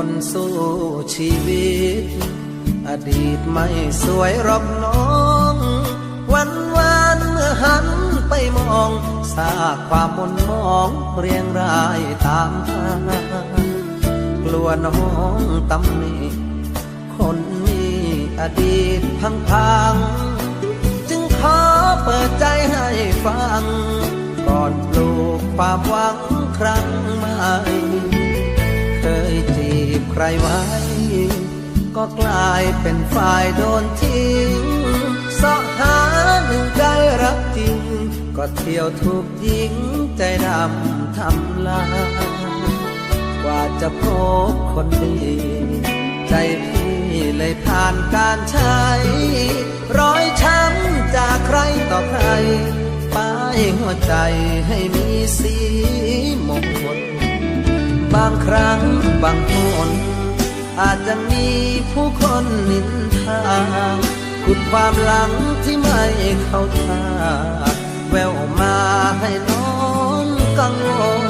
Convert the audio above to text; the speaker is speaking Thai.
คนสู้ชีวิต อดีตไม่สวยรอกน้อง วันวานเมื่อหันไปมองซาความมนมองเรียงรายตามหางกลัวน้องตำหนิคนมีอดีตพังพังๆจึงขอเปิดใจให้ฟัง ก่อนปลูกความหวังครั้งใหม่ รไว้ ก็กลายเป็นฝ่ายโดนทิ้งเสาะหาหนึ่งใจรักจริง ก็เที่ยวถูกยิงใจดำทำลายกว่าจะพบคนดี ใจพี่เลยผ่านการใช้รอยช้ำจากใครต่อใครป้ายหัวใจให้มีสีางครั้งบางคนอาจจะมีผู้คนนินทาขุดความหลังที่ไม่เข้าท่า แววมาให้น้องกังวล